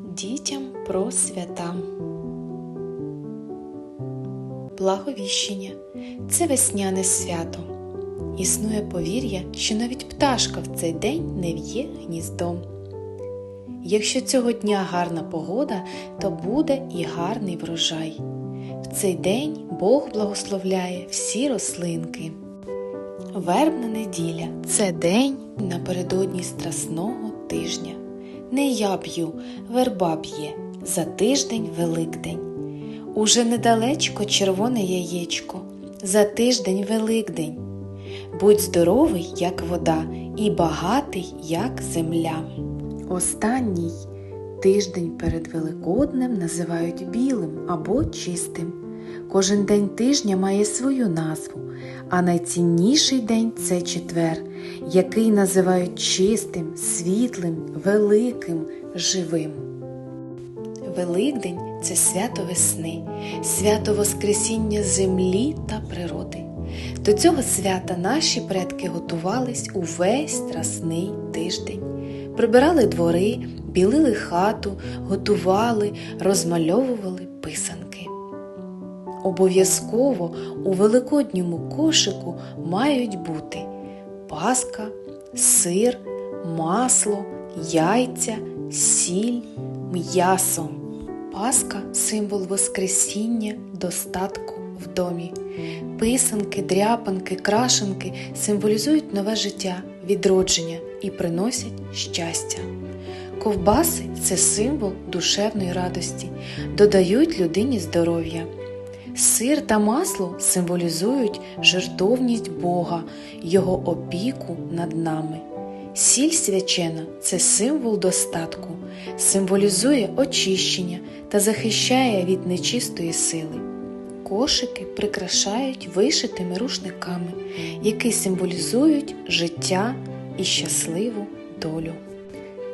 Дітям про свята. Благовіщення це весняне свято. Існує повір'я, що навіть пташка в цей день не в'є гніздом. Якщо цього дня гарна погода, то буде і гарний врожай. В цей день Бог благословляє всі рослинки. Вербна неділя це день напередодні страсного тижня. Не я б'ю, верба б'є, за тиждень Великдень. Уже недалечко червоне яєчко, за тиждень Великдень. Будь здоровий, як вода, і багатий, як земля. Останній тиждень перед Великоднем називають білим або чистим. Кожен день тижня має свою назву, а найцінніший день це четвер, який називають чистим, світлим, великим, живим. Великдень це свято весни, свято Воскресіння землі та природи. До цього свята наші предки готувались увесь страсний тиждень. Прибирали двори, білили хату, готували, розмальовували писанки. Обов'язково у великодньому кошику мають бути паска, сир, масло, яйця, сіль, м'ясо. Паска символ Воскресіння, достатку в домі. Писанки, дряпанки, крашенки символізують нове життя, відродження і приносять щастя. Ковбаси це символ душевної радості, додають людині здоров'я. Сир та масло символізують жертовність Бога, Його опіку над нами. Сіль свячена це символ достатку, символізує очищення та захищає від нечистої сили. Кошики прикрашають вишитими рушниками, які символізують життя і щасливу долю.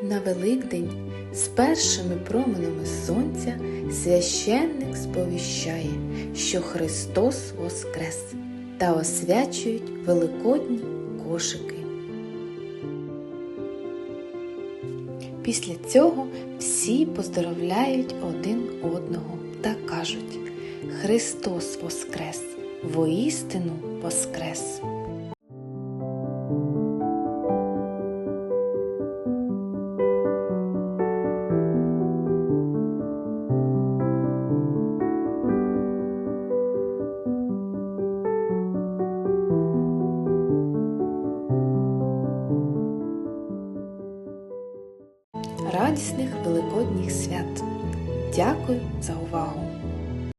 На Великдень з першими променями сонця священник сповіщає, що Христос Воскрес та освячують великодні кошики. Після цього всі поздоровляють один одного та кажуть Христос Воскрес, воістину Воскрес! Радісних великодніх свят! Дякую за увагу!